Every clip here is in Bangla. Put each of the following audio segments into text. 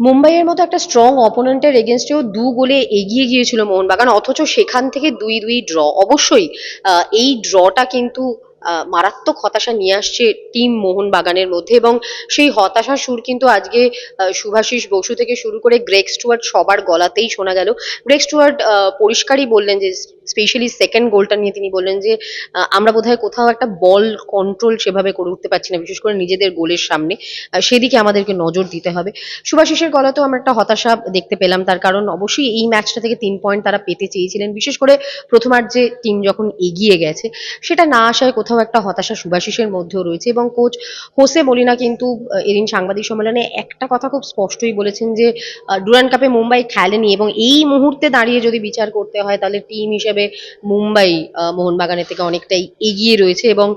মুম্বাইয়ের মতো একটা স্ট্রং অপোনেন্টের এগেনস্টেও দু গোলে এগিয়ে গিয়েছিল মোহনবাগান, অথচ সেখান থেকে দুই দুই ড্র অবশ্যই এই ড্রটা কিন্তু মারাত্মক হতাশা নিয়ে আসছে টিম মোহনবাগানের মধ্যে এবং সেই হতাশার সুর কিন্তু আজকে আহ, শুভাশিস বসু থেকে শুরু করে গ্রেক স্টুয়ার্ট সবার গলাতেই শোনা গেল। গ্রেক স্টুয়ার্ট পরিষ্কারই বললেন যে স্পেশালি সেকেন্ড গোলটা নিয়ে তিনি বললেন যে আমরা বোধহয় কোথাও একটা বল কন্ট্রোল সেভাবে করে উঠতে পারছি না বিশেষ করে নিজেদের গোলের সামনে। সেদিকে আমাদেরকে নজর দিতে হবে। সুভাশিসের গলাতেও আমরা একটা হতাশা দেখতে পেলাম তার কারণ অবশ্যই এই ম্যাচটা থেকে তিন পয়েন্ট তারা পেতে চেয়েছিলেন। বিশেষ করে প্রথমার্ধে টিম যখন এগিয়ে গেছে সেটা না আসায় কোথাও একটা হতাশা সুভাশিসের মধ্যেও রয়েছে এবং কোচ হোসে মলিনা কিন্তু এদিন সাংবাদিক সম্মেলনে একটা কথা খুব স্পষ্টই বলেছেন যে ডুরান কাপে মুম্বাই খেলেনি এবং এই মুহূর্তে দাঁড়িয়ে যদি বিচার করতে হয় তাহলে টিম হিসেবে মুম্বাই মোহনবাগানের থেকে অনেকটাই এগিয়ে রয়েছে এবং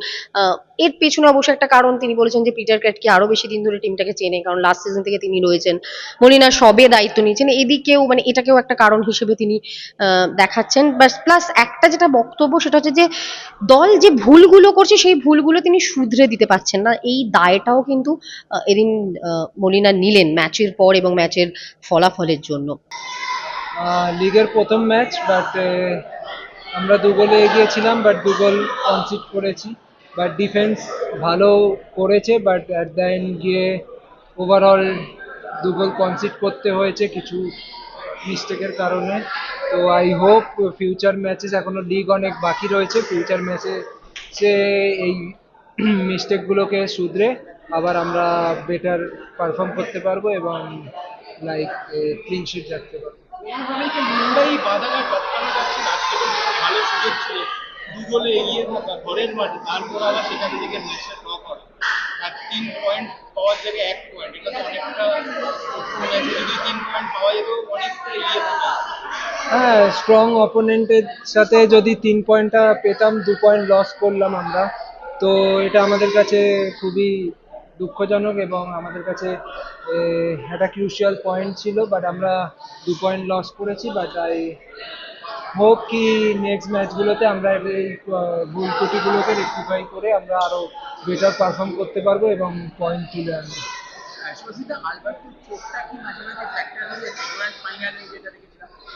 এর পেছনে অবশ্য একটা কারণ তিনি বলেছেন যে পিটার ক্যাটকে আরও বেশি দিন ধরে টিমটাকে চেনে কারণ লাস্ট সিজন থেকে তিনি রয়েছেন। মলিনা সবে দায়িত্ব নিয়েছেন। এদিকেও মানে এটাকেও একটা কারণ হিসেবে তিনি দেখাচ্ছেন। বাস প্লাস একটা যেটা বক্তব্য সেটা হচ্ছে যে দল যে ভুলগুলো করছে, সেই ভুলগুলো তিনি শুধরে দিতে পারছেন না। এই দায়টাও কিন্তু এদিন মলিনা নিলেন ম্যাচের পর এবং ম্যাচের ফলাফলের জন্য। লিগের প্রথম ম্যাচ বাট আমরা দু গোলে এগিয়েছিলাম বাট দু গোল কনসিড করেছি। বাট ডিফেন্স ভালো করেছে বাট অ্যাট দ্য এন্ড গিয়ে ওভারঅল দু গোল কনসিড করতে হয়েছে কিছু মিস্টেকের কারণে। তো আই হোপ ফিউচার ম্যাচেস এখনও লিগ অনেক বাকি রয়েছে। ফিউচার ম্যাচে সে এই মিস্টেকগুলোকে শুধরে আবার আমরা বেটার পারফর্ম করতে পারব এবং লাইক ক্লিন শিট রাখতে পারব। মুম্বাই ভালো সুযোগ ছিল। দু গোলে এগিয়ে থাকা, ঘরের মাঠে, তারপর আবার সেখান থেকে ম্যাচটা ড্র করা। আর তিন পয়েন্ট পাওয়ার জায়গায় এক পয়েন্ট এটা তো অনেকটা তিন পয়েন্ট পাওয়া যেত, অনেকটা এগিয়ে হ্যাঁ স্ট্রং অপোনেন্টের সাথে যদি তিন পয়েন্টটা পেতাম, দু পয়েন্ট লস করলাম আমরা। তো এটা আমাদের কাছে খুবই দুঃখজনক এবং আমাদের কাছে একটা ক্রুশিয়াল পয়েন্ট ছিল বাট আমরা দু পয়েন্ট লস করেছি বাট আই হোপ কি নেক্সট ম্যাচগুলোতে আমরা এই ভুল ত্রুটিগুলোকে রেক্টিফাই করে আমরা আরও বেটার পারফর্ম করতে পারব এবং পয়েন্ট তুলে আনব।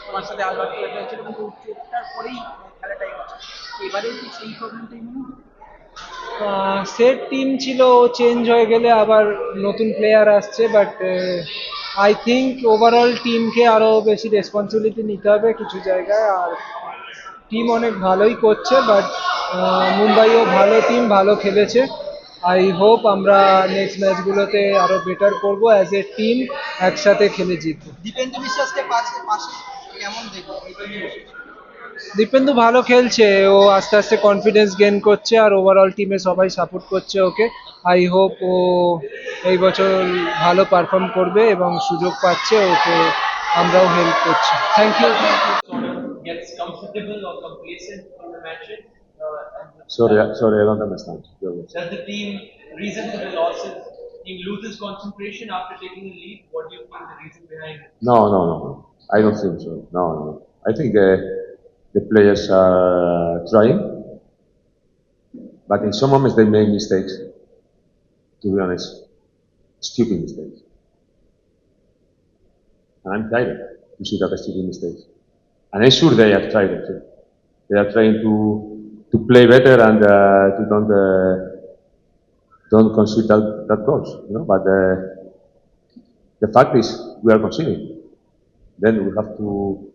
তোমার সাথে আলবার্টো এটা হয়েছিল কিন্তু চোটটার পরেই খেলাটাই হচ্ছে। এবারেও কি সেই প্রবলেমটাই মনে হয়? সেট টিম ছিল চেঞ্জ হয়ে গেলে আবার নতুন প্লেয়ার আসছে বাট আই থিঙ্ক ওভারঅল টিমকে আরও বেশি রেসপন্সিবিলিটি নিতে হবে কিছু জায়গায়। আর টিম অনেক ভালোই করছে বাট মুম্বাইও ভালো টিম ভালো খেলেছে। আই হোপ আমরা নেক্সট ম্যাচগুলোতে আরও বেটার করব অ্যাজ এ টিম একসাথে খেলে জিতবো। দীপেন্দ্র বিশ্বাসকে পাশে পাশে দীপেন্দু ভালো খেলছে ও আস্তে আস্তে কনফিডেন্স গেইন করছে আর ওভারঅল টিমে সবাই সাপোর্ট করছে ওকে। আই হোপ ও এই বছর ভালো পারফর্ম করবে এবং সুযোগ পাচ্ছে ওকে আমরাও হেল্প করছি। Thank you Team loses concentration after taking a lead. What do you think the reason behind it? No, no, no, no. I don't think so. No, no. I think uh, the players are trying, but in some moments they make mistakes. To be honest, stupid mistakes. And I'm tired to see that stupid mistakes. And I'm sure they tried it too. They are trying to to play better and uh, to don't uh, don't concede that, that goals, you know. But uh, the fact is, we are conceding. Then we have to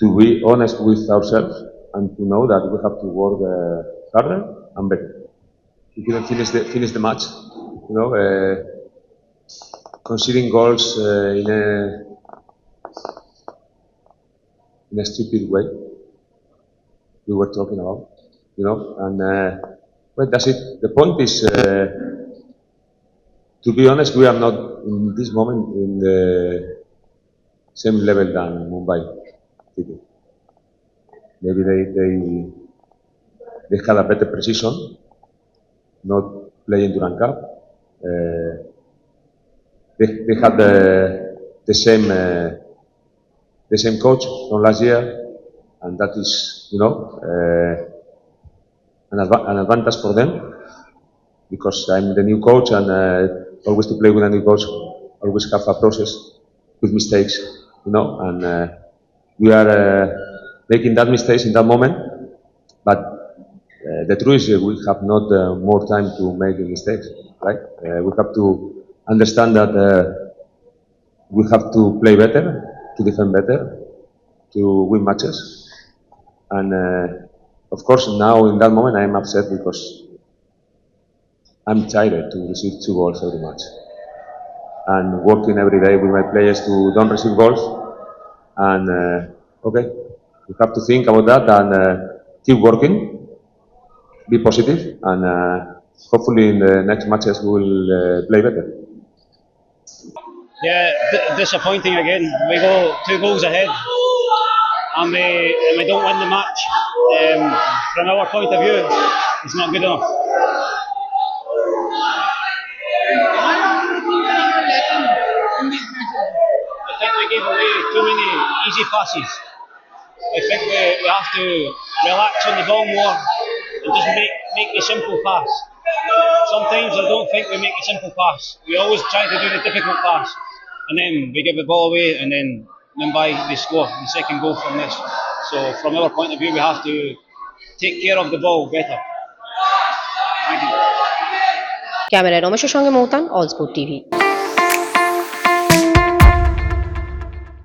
to be honest with ourselves and to know that we have to work uh, harder and better. We couldn't finish the finish the match, you know, uh, conceding goals uh, in a in a stupid way. We were talking about, you know, and uh, well, that's it. The point is. Uh, to be honest, we are not in this moment in the same level than Mumbai City. Maybe they they they had a better precision, not playing Duran Cup. Uh, they, they had the the same uh, the same coach from last year, and that is you know uh, an, adva- an advantage for them because I'm the new coach and uh, always to play with a new coach always have a process with mistakes, you know, and uh, we are uh, making that mistakes in that moment. But uh, the truth is, we have not uh, more time to make the mistakes, right? Uh, we have to understand that we have to play better, to defend better, to win matches. And of course, now in that moment, I am upset because I'm tired to receive two goals every match. And working every day with my players to don't receive goals. And uh, okay, we have to think about that and uh, keep working, be positive, and uh, hopefully in the next matches we will uh, play better. Yeah, disappointing again. We go two goals ahead and we, and we don't win the match. Um, from our point of view, it's not good enough. I think we gave away too many easy passes. I think we, we have to relax on the ball more and just make, make the simple pass. Sometimes I don't think we make a simple pass. We always try to do the difficult pass, and then we give the ball away, and then Mumbai they score the second goal from this. So from our point of view, we have to take care of the ball better. Thank you. ক্যামেরায় রমেশের সঙ্গে মৌতান অল স্পোর্ট টিভি